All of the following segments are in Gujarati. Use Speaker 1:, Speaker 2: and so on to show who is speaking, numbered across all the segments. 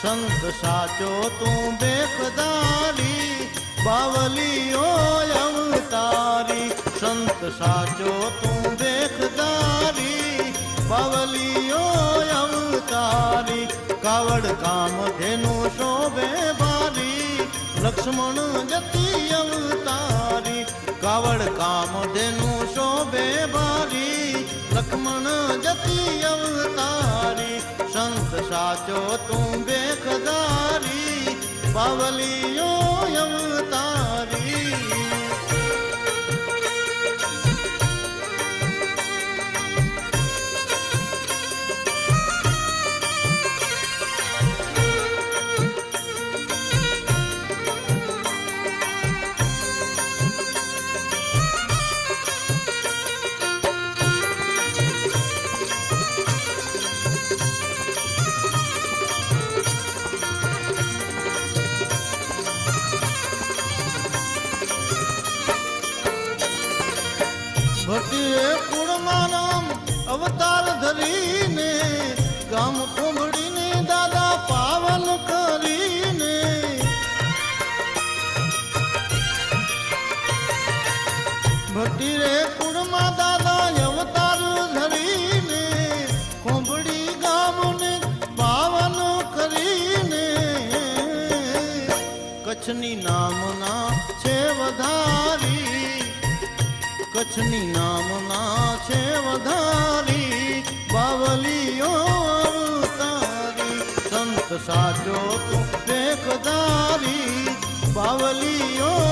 Speaker 1: સંત સાચો તું બેખદારી બાવલીઓ અવતારી. સંત સાચો તું બેખદારી બાવલીઓ અવતારી. કાવડ કામ ધેનું શોભે બારી લક્ષ્મણ જતી અવતારી. કાવડ કામ ધેનું શોભે બારી લક્ષ્મણ જતી સંત સાચો તું બેખદારી બાવલીઓ અવતારી કચ્છની નામના છે વધારી. કચ્છની નામના છે વધારી. બાવલીઓ અવતારી. સંત સાચો તું બેકદારી બાવલીઓ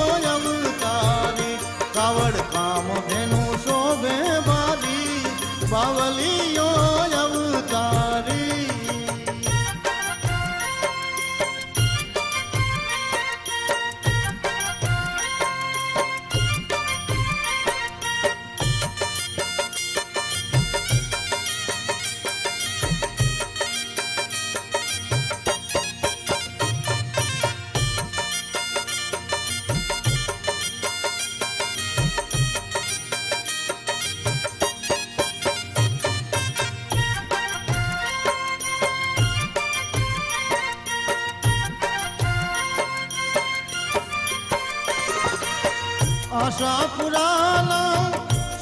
Speaker 1: આશા પુરાના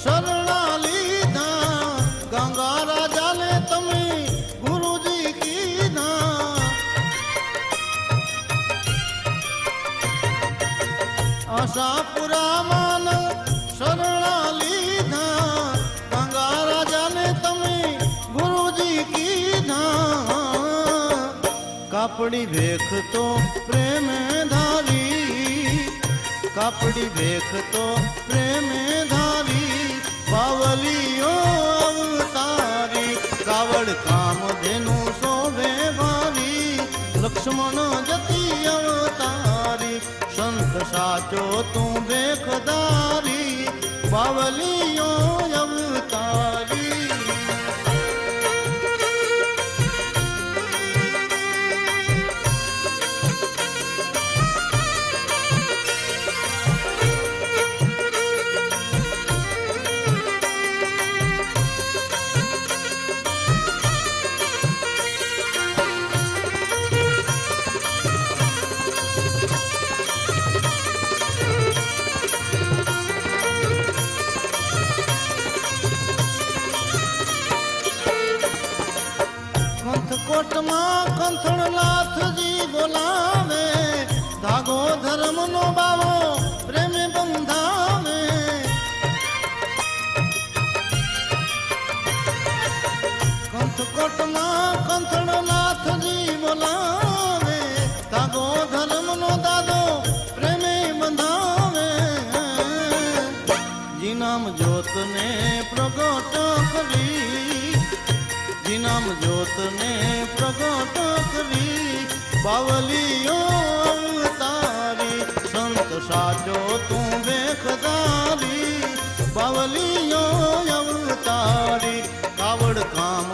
Speaker 1: શરણા લીધા. ગંગા રાજાને તમે ગુરુજી કીધા. આશા પુરામાં શરણા લીધા. ગંગા રાજાને તમે ગુરુજી કીધા. કાપડી ભેખ તો પ્રેમ ધારી. કાપડી ભેખ તો પ્રેમે ધારી, બાવલીઓ અવતારી કાવડ કામ ધેનું શોભે ભારી, લક્ષ્મણ જતી અવતારી, સંત સાચો તું ભેખદારી બાવલીઓ અવતારી. કંથણ નાથજી બોલાવે ધાગો ધર્મનો દાદો પ્રેમે બંધાવે. જીનામ જ્યોતને પ્રગટ કરી જીનામ જ્યોતને પ્રગટ કરી બાવલીઓ અવતારી, સંત સાચો તું બેખદારી બાવલીઓ અવતારી, કાવડ કામ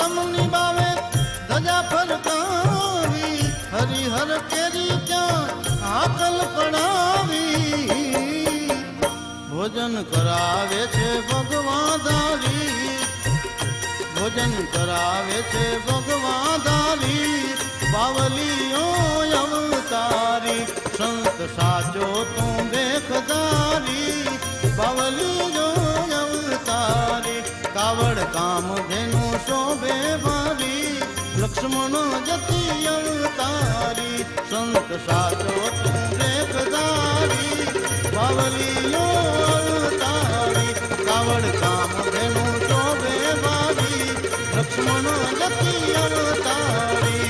Speaker 1: ધર્મ નિભાવે ધજા ફરકાવી, હરિહર કેરી ત્યાં આકલ પડાવી? ભોજન કરાવે છે ભગવાદારી ભોજન કરાવે છે ભગવાદારી બાવલીઓ અવતારી, સંત સાચો તું દેખદારી બાવલીઓ અવતારી. કાવડ કામ ધેનુ શોભે મારી લક્ષ્મણ જતી અવતારી, સંત સાચો રેખદારી બાવલીઓ અવતારી, કાવડ કામ ધેનુ શોભે મારી લક્ષ્મણ જતી અવતારી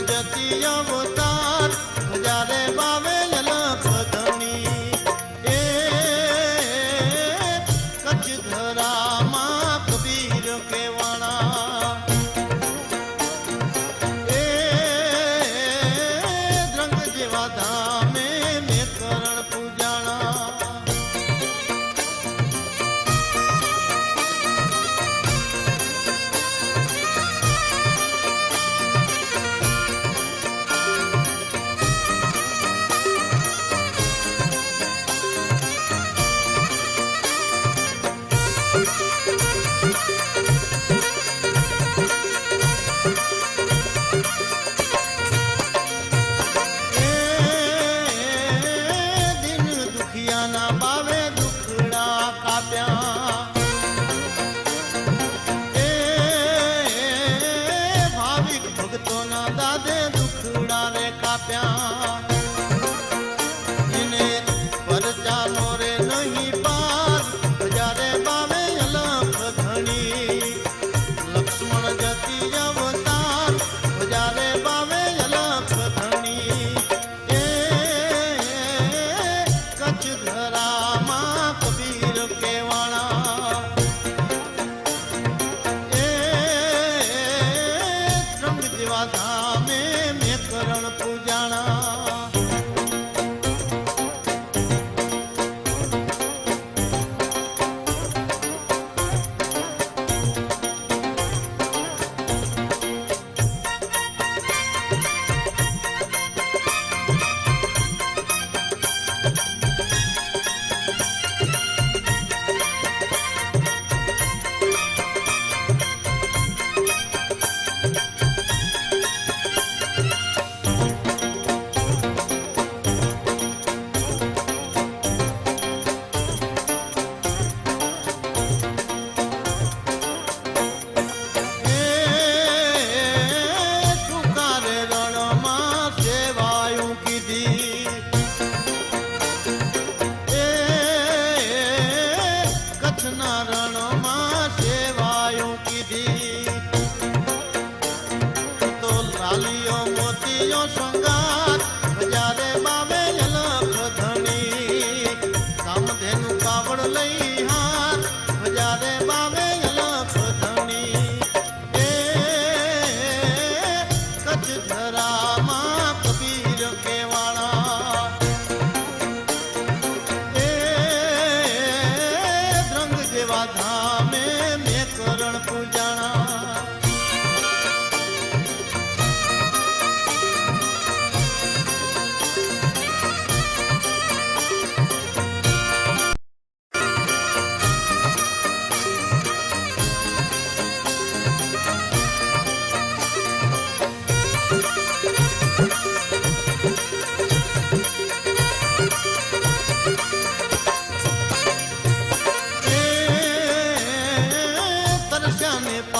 Speaker 1: જતી અવતાર. હજારે બાવે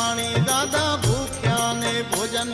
Speaker 1: પાણી દાદા ભૂખ્યા ને ભોજન